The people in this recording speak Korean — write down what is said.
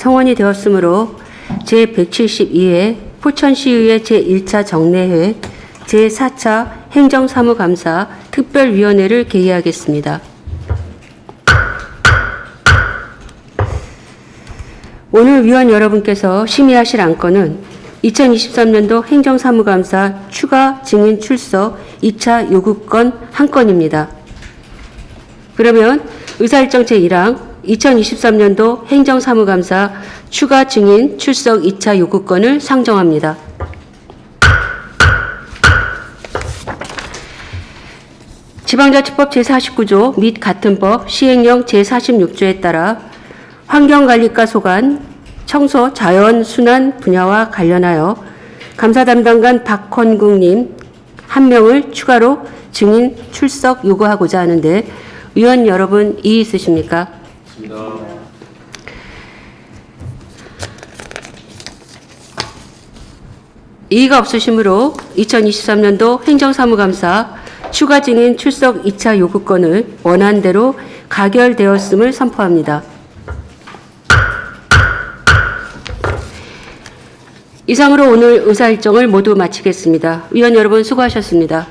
성원이 되었으므로 제172회 포천시의회 제1차 정례회 제4차 행정사무감사 특별위원회를 개의하겠습니다. 오늘 위원 여러분께서 심의하실 안건은 2023년도 행정사무감사 추가 증인 출석 2차 요구건 한 건입니다. 그러면 의사일정 제1항 2023년도 행정사무감사 추가 증인 출석 2차 요구건을 상정합니다. 지방자치법 제49조 및 같은 법 시행령 제46조에 따라 환경관리과 소관 청소 자연 순환 분야와 관련하여 감사 담당관 박헌국님 한 명을 추가로 증인 출석 요구하고자 하는데 위원 여러분 이의 있으십니까? 이의가 없으시므로 2023년도 행정사무감사 추가 증인 출석 2차 요구건을 원안대로 가결되었음을 선포합니다. 이상으로 오늘 의사 일정을 모두 마치겠습니다. 위원 여러분 수고하셨습니다.